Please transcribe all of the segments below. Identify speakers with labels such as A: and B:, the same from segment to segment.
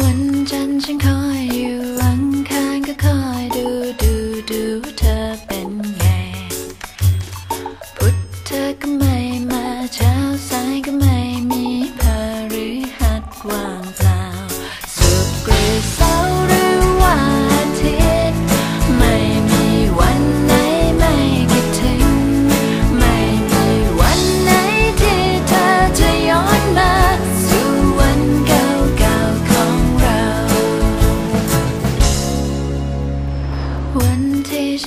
A: วันจันฉันคอยอยู่หลังคาก็คอยดูดูดูเธอเป็นไง พุธธก็ไม่มาเช้าสา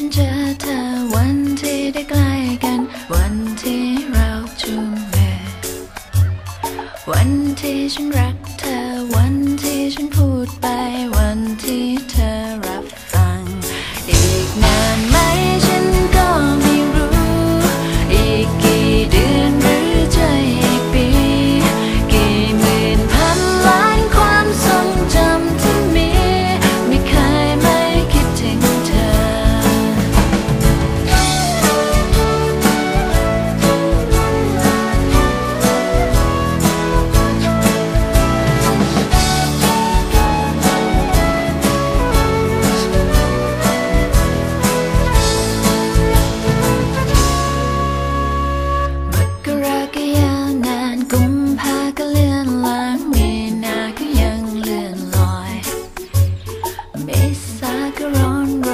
A: ฉันเจอเธอวันที่ได้ใกล้กัน วันที่เราจูงมือวันที่ฉันรัก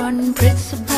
A: on principle.